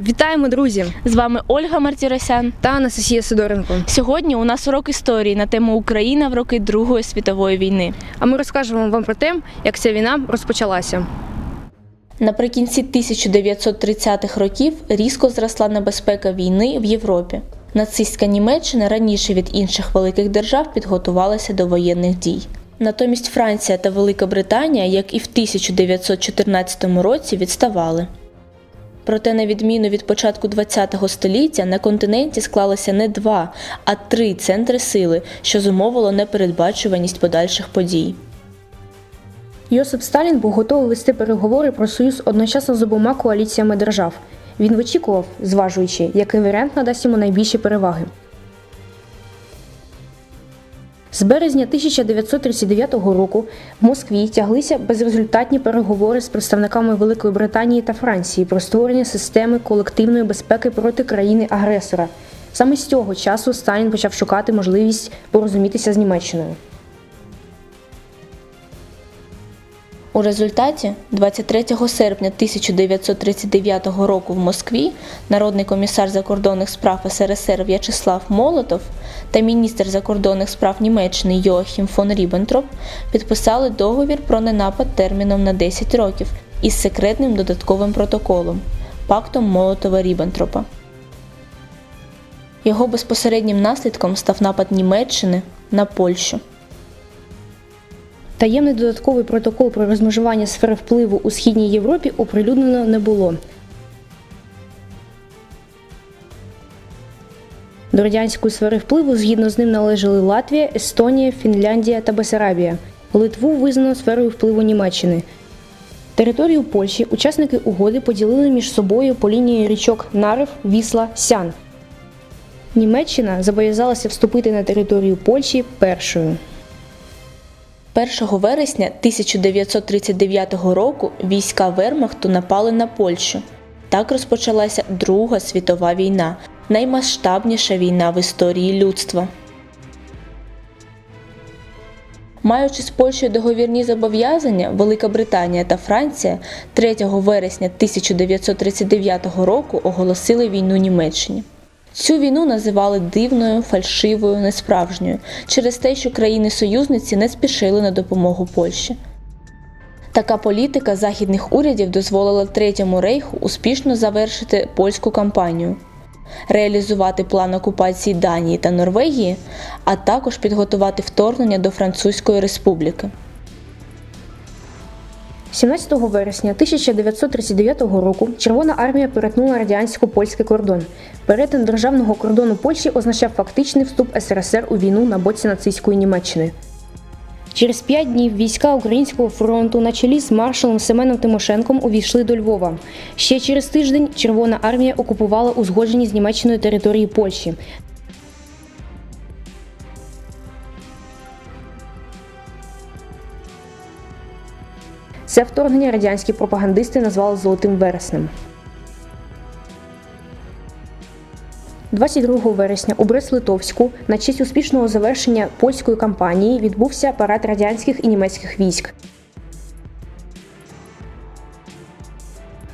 Вітаємо, друзі! З вами Ольга Мартіросян. Та Анастасія Сидоренко. Сьогодні у нас урок історії на тему Україна в роки Другої світової війни. А ми розкажемо вам про те, як ця війна розпочалася. Наприкінці 1930-х років різко зросла небезпека війни в Європі. Нацистська Німеччина раніше від інших великих держав підготувалася до воєнних дій. Натомість Франція та Велика Британія, як і в 1914 році, відставали. Проте, на відміну від початку ХХ століття, на континенті склалося не два, а три центри сили, що зумовило непередбачуваність подальших подій. Йосип Сталін був готовий вести переговори про союз одночасно з обома коаліціями держав. Він вичікував, зважуючи, який варіант надасть йому найбільші переваги. З березня 1939 року в Москві тяглися безрезультатні переговори з представниками Великої Британії та Франції про створення системи колективної безпеки проти країни-агресора. Саме з цього часу Сталін почав шукати можливість порозумітися з Німеччиною. У результаті 23 серпня 1939 року в Москві народний комісар закордонних справ СРСР В'ячеслав Молотов та міністр закордонних справ Німеччини Йоахім фон Ріббентроп підписали договір про ненапад терміном на 10 років із секретним додатковим протоколом пактом Молотова-Ріббентропа. Його безпосереднім наслідком став напад Німеччини на Польщу. Таємний додатковий протокол про розмежування сфери впливу у східній Європі оприлюднено не було. До радянської сфери впливу згідно з ним належали Латвія, Естонія, Фінляндія та Бесарабія. Литву визнано сферою впливу Німеччини. Територію Польщі учасники угоди поділили між собою по лінії річок Нарев, Вісла, Сян. Німеччина зобов'язалася вступити на територію Польщі першою. 1 вересня 1939 року війська Вермахту напали на Польщу. Так розпочалася Друга світова війна, наймасштабніша війна в історії людства. Маючи з Польщею договірні зобов'язання, Велика Британія та Франція 3 вересня 1939 року оголосили війну Німеччині. Цю війну називали дивною, фальшивою, несправжньою через те, що країни-союзниці не спішили на допомогу Польщі. Така політика західних урядів дозволила Третьому рейху успішно завершити польську кампанію, реалізувати план окупації Данії та Норвегії, а також підготувати вторгнення до Французької республіки. 17 вересня 1939 року Червона армія перетнула радянсько-польський кордон. Перетин державного кордону Польщі означав фактичний вступ СРСР у війну на боці нацистської Німеччини. Через п'ять днів війська Українського фронту на чолі з маршалом Семеном Тимошенком увійшли до Львова. Ще через тиждень Червона армія окупувала узгоджені з Німеччиною території Польщі. Це вторгнення радянські пропагандисти назвали Золотим вереснем. 22 вересня у Брест-Литовську на честь успішного завершення польської кампанії відбувся парад радянських і німецьких військ.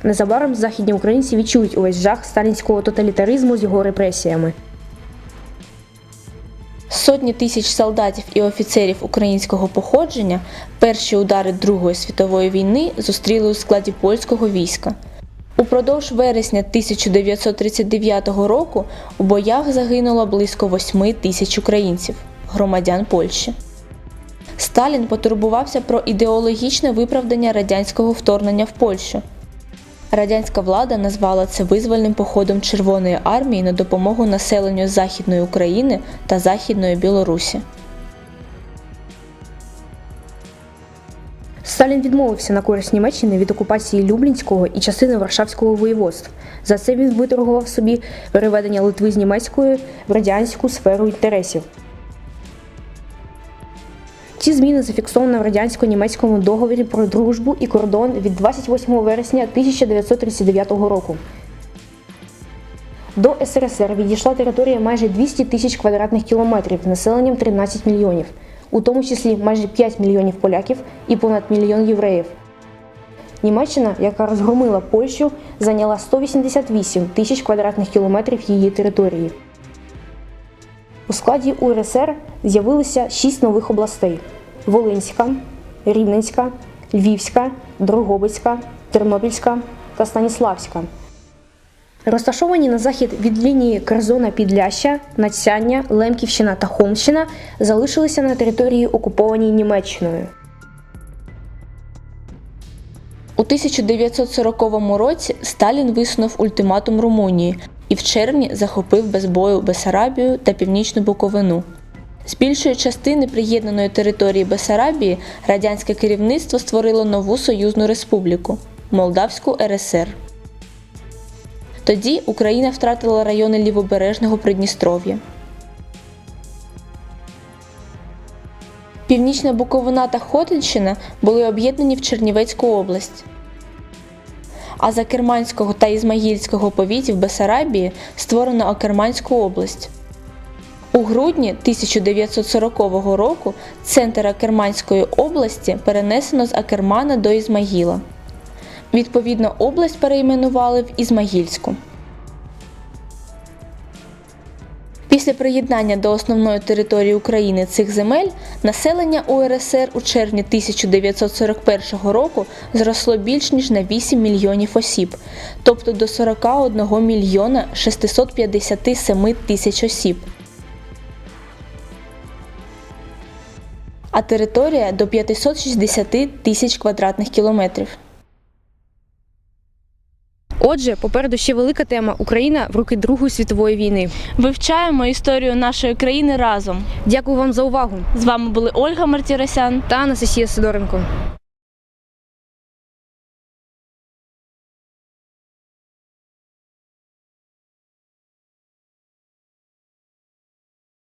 Незабаром західні українці відчують увесь жах сталінського тоталітаризму з його репресіями. Сотні тисяч солдатів і офіцерів українського походження перші удари Другої світової війни зустріли у складі польського війська. Упродовж вересня 1939 року у боях загинуло близько 8 тисяч українців, громадян Польщі. Сталін потурбувався про ідеологічне виправдання радянського вторгнення в Польщу. Радянська влада назвала це визвольним походом Червоної армії на допомогу населенню Західної України та Західної Білорусі. Сталін відмовився на користь Німеччини від окупації Люблінського і частини Варшавського воєводств. За це він виторгував собі переведення Литви з німецької в радянську сферу інтересів. Ці зміни зафіксовано в радянсько-німецькому договорі про дружбу і кордон від 28 вересня 1939 року. До СРСР відійшла територія майже 200 тисяч квадратних кілометрів з населенням 13 мільйонів, у тому числі майже 5 мільйонів поляків і понад мільйон євреїв. Німеччина, яка розгромила Польщу, зайняла 188 тисяч квадратних кілометрів її території. У складі УРСР з'явилися шість нових областей: Волинська, Рівненська, Львівська, Дрогобицька, Тернопільська та Станіславська. Розташовані на захід від лінії Керзона Підляща, Надсяння, Лемківщина та Холмщина залишилися на території окупованій Німеччиною. У 1940 році Сталін висунув ультиматум Румунії і в червні захопив без бою Бесарабію та Північну Буковину. З більшої частини приєднаної території Бесарабії радянське керівництво створило нову союзну республіку Молдавську РСР. Тоді Україна втратила райони лівобережного Придністров'я. Північна Буковина та Хотинщина були об'єднані в Чернівецьку область. А за Керманського та Ізмаїльського повітів Бесарабії створено Акерманську область. У грудні 1940 року центр Акерманської області перенесено з Акермана до Ізмаїла. Відповідно, область перейменували в Ізмаїльську. Після приєднання до основної території України цих земель населення УРСР у червні 1941 року зросло більш ніж на 8 мільйонів осіб, тобто до 41 мільйона 657 тисяч осіб. А територія до 560 тисяч квадратних кілометрів. Отже, попереду ще велика тема Україна в роки Другої світової війни. Вивчаємо історію нашої країни разом. Дякую вам за увагу З вами були Ольга Мартіросян та Анастасія Сидоренко.